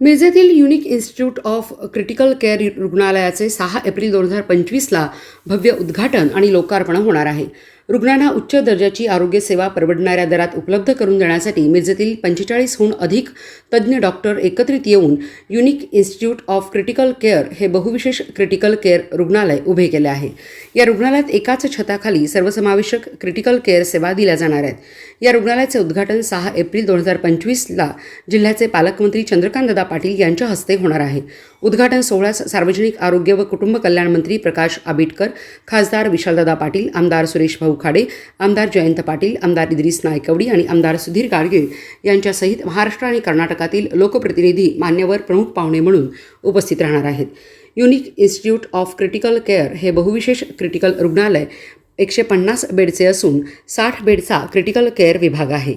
मिरजेतील unique institute of critical care रुग्णालयाचे सहा एप्रिल दोन हजार पंचवीसला भव्य उद्घाटन आणि लोकार्पण होणार आहे. रुग्णांना उच्च दर्जाची आरोग्यसेवा परवडणाऱ्या दरात उपलब्ध करून देण्यासाठी मिरजेतील पंचेचाळीसहून अधिक तज्ज्ञ डॉक्टर एकत्रित येऊन unique institute of critical care हे बहुविशेष क्रिटिकल केअर रुग्णालय उभे केले आहे. या रुग्णालयात एकाच छताखाली सर्वसमावेशक क्रिटिकल केअर सेवा दिल्या जाणार आहेत. या रुग्णालयाचे उद्घाटन सहा एप्रिल दोन हजार पंचवीसला जिल्ह्याचे पालकमंत्री चंद्रकांतदा पाटील यांच्या हस्ते होणार आहे. उद्घाटन सोहळ्यास सार्वजनिक आरोग्य व कुटुंब कल्याण मंत्री प्रकाश आबिटकर खासदार विशालदादा पाटील आमदार सुरेश भाऊ खाडे आमदार जयंत पाटील आमदार इद्रिस नायकवडी आणि आमदार सुधीर गाडगीळ यांच्यासहित महाराष्ट्र आणि कर्नाटकातील लोकप्रतिनिधी मान्यवर प्रमुख पाहुणे म्हणून उपस्थित राहणार आहेत. Unique institute of critical care हे बहुविशेष क्रिटिकल रुग्णालय एकशे पन्नास बेडचे असून साठ बेडचा क्रिटिकल केअर विभाग आहे.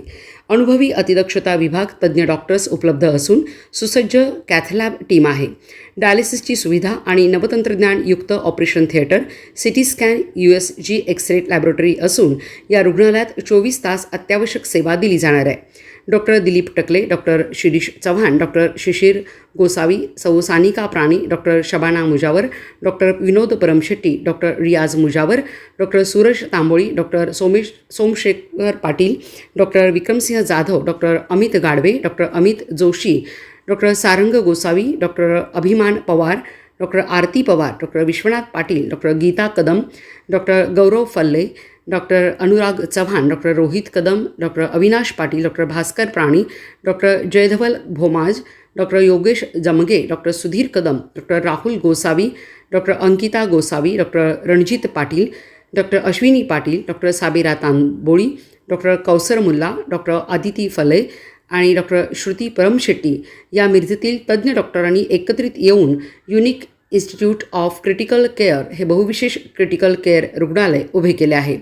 अनुभवी अतिदक्षता विभाग तज्ज्ञ डॉक्टर्स उपलब्ध असून सुसज्ज कॅथलॅब टीम आहे. डायलिसिसची सुविधा आणि नवतंत्रज्ञानयुक्त operation theatre CT scan U S G X ray laboratory असून या रुग्णालयात चोवीस तास अत्यावश्यक सेवा दिली जाणार आहे. Doctor Dilip Takle doctor Shirish Chavan doctor Shishir Gosavi सौ Sanika Prani doctor Shabana Mujawar doctor Vinod Paramshetti doctor Riyaz Mujawar doctor Suraj Tamboli doctor Somesh Somshekhar Patil doctor Vikramsinh Jadhav doctor Amit Gadve doctor Amit Joshi doctor Sarang Gosavi doctor Abhiman Pawar doctor Aarti Pawar doctor Vishwanath Patil doctor Geeta Kadam doctor Gaurav Phalle doctor Anurag Chavan doctor Rohit Kadam doctor Avinash Patil doctor Bhaskar Prani doctor Jaydhawal भोमाज doctor Yogesh Jamge doctor Sudhir Kadam doctor Rahul Gosavi doctor Ankita Gosavi doctor Ranjit Patil doctor Ashwini Patil doctor Sabira Tamboli doctor Kausar Mulla doctor Aditi Phale आणि doctor Shruti Paramshetti. या मिरजेतील तज्ज्ञ डॉक्टरांनी एकत्रित येऊन unique institute of critical care हे बहुविशेष critical care रुग्णालय उभे केले आहे.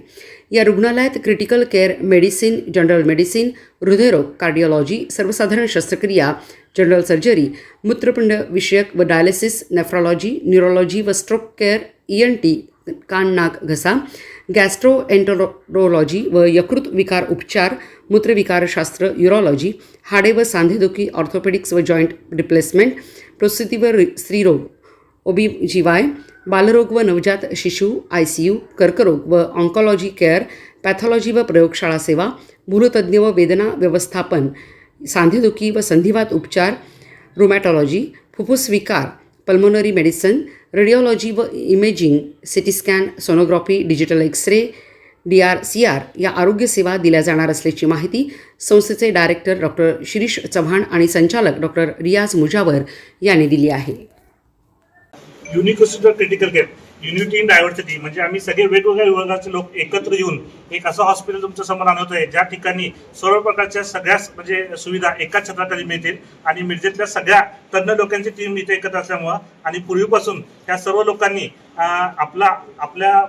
या रुग्णालयात critical care medicine general medicine हृदयरोग कार्डिओलॉजी सर्वसाधारण शस्त्रक्रिया जनरल सर्जरी मूत्रपिंड विषयक व डायलिसिस नेफ्रॉलॉजी न्यूरोलॉजी व stroke care E N T कान, नाक, घसा गॅस्ट्रो एन्टरोलॉजी व यकृत विकार उपचार मूत्रविकारशास्त्र युरॉलॉजी हाडे व सांधेदुखी ऑर्थोपेडिक्स व जॉईंट रिप्लेसमेंट प्रसूती व स्त्रीरोग ओबी जी वाय बालरोग व नवजात शिशु आय सी यू कर्करोग व ऑन्कॉलॉजी केअर पॅथॉलॉजी व प्रयोगशाळा सेवा भूलतज्ज्ञ व वेदना व्यवस्थापन सांधेदुखी व संधिवात उपचार रुमॅटॉलॉजी फुफ्फुस विकार पल्मोनरी मेडिसन रेडिओलॉजी व imaging CT scan sonography digital X ray D R C R या आरोग्यसेवा दिल्या जाणार असल्याची माहिती संस्थेचे डायरेक्टर डॉक्टर शिरीष चव्हाण आणि संचालक डॉक्टर रियाज मुजावर यांनी दिली आहे. Unique critical care unity in diversity म्हणजे आम्ही सगळे वेगवेगळ्या विभागाचे लोक एकत्र येऊन एक असं हॉस्पिटल तुमच्यासमोर आणत आहे ज्या ठिकाणी सर्व प्रकारच्या सगळ्याच म्हणजे सुविधा एकाच छत्राखाली मिळतील आणि मिरजेतल्या सगळ्या तज्ज्ञ लोकांची टीम इथे एकत्र असल्यामुळं आणि पूर्वीपासून त्या सर्व लोकांनी आपला आपल्या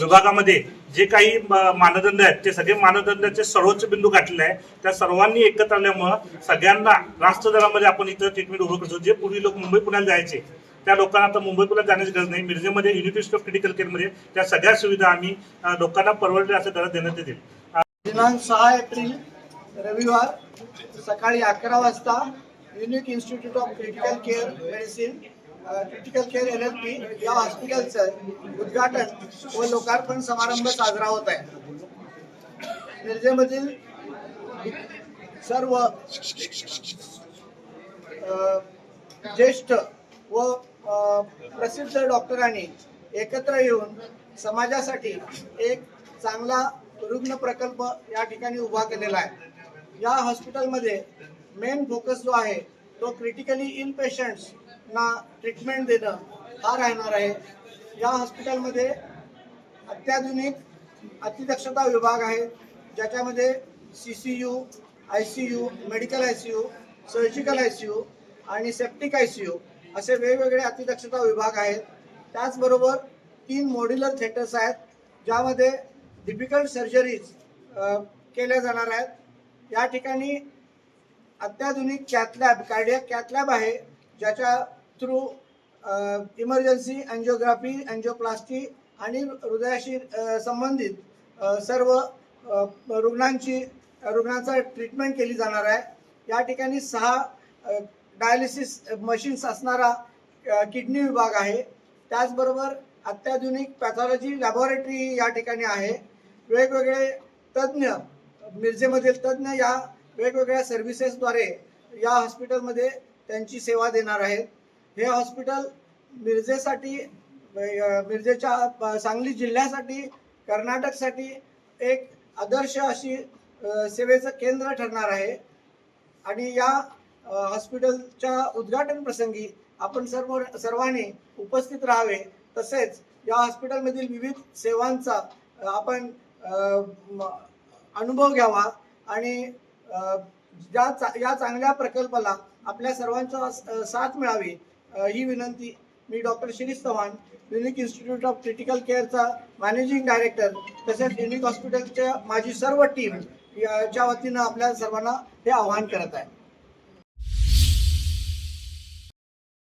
विभागामध्ये जे काही मानदंड आहेत ते सगळे मानदंडाचे सर्वोच्च बिंदू गाठलेले आहे त्या सर्वांनी एकत्र आल्यामुळं सगळ्यांना रास्त दरामध्ये आपण इथं ट्रीटमेंट उभं करतो. जे पूर्वी लोक मुंबई पुण्याला जायचे त्या लोकांना आता मुंबई जाण्याची गरज नाही. मिरजेमध्ये युनिव्हर्सिटी ऑफ क्रिटिकल केअरमध्ये त्या सगळ्या सुविधा आम्ही लोकांना परवडल्या असं दरात देण्यात येतील दिनांक सहा एप्रिल रविवार सकाळी अकरा वाजता unique institute of critical care medicine critical care L L P या हॉस्पिटलचं उद्घाटन व लोकार्पण समारंभ साजरा होत आहे. मिरजेमधील सर्व ज्येष्ठ व प्रसिद्ध डॉक्टरांनी एकत्र येऊन समाजासाठी एक चांगला रुग्ण प्रकल्प या ठिकाणी उभा केलेला आहे. या हॉस्पिटलमध्ये मेन फोकस जो आहे तो क्रिटिकली इन पेशंट्सना ट्रीटमेंट देणं हा राहणार आहे. या हॉस्पिटलमध्ये अत्याधुनिक अतिदक्षता विभाग आहे ज्याच्यामध्ये C C U I C U medical I C U surgical I C U आणि सेप्टिक आय सी यू असे वेगवेगळे अतिदक्षता विभाग आहेत. त्याचबरोबर तीन मॉड्युलर थिएटर्स आहेत ज्यामध्ये डिफिकल्ट सर्जरीज केल्या जाणार आहेत. या ठिकाणी अत्याधुनिक कॅथलॅब कार्डियक कॅथलॅब आहे ज्याच्या थ्रू इमर्जन्सी अँजिओग्राफी अँजिओप्लास्टी आणि हृदयाशी संबंधित सर्व रुग्णांची रुग्णांचा ट्रीटमेंट केली जाणार आहे. या ठिकाणी सहा डायलिसिस मशीन्स असणारा किडनी विभाग आहे. त्याचबरोबर अत्याधुनिक पॅथॉलॉजी लॅबोरेटरी या ठिकाणी आहे. वेगवेगळे तज्ज्ञ मिरजेमधील तज्ज्ञ या वेगवेगळ्या सर्व्हिसेसद्वारे या हॉस्पिटलमध्ये त्यांची सेवा देणार आहेत. हे हॉस्पिटल मिरजेसाठी मिरजेच्या सांगली जिल्ह्यासाठी कर्नाटकसाठी एक आदर्श अशी सेवेचं केंद्र ठरणार आहे. आणि या हॉस्पिटलच्या उद्घाटन प्रसंगी आपण सर्व सर्वांनी उपस्थित राहावे. तसेच या हॉस्पिटलमधील विविध सेवांचा आपण अनुभव घ्यावा आणि ज्या चा- या चांगल्या प्रकल्पाला आपल्या सर्वांचा साथ मिळावी ही विनंती मी doctor Shirish Chavan unique institute of critical केअरचा managing director तसेच युनिक हॉस्पिटलच्या माझी सर्व टीम याच्या वतीनं आपल्या सर्वांना हे आवाहन करत आहे.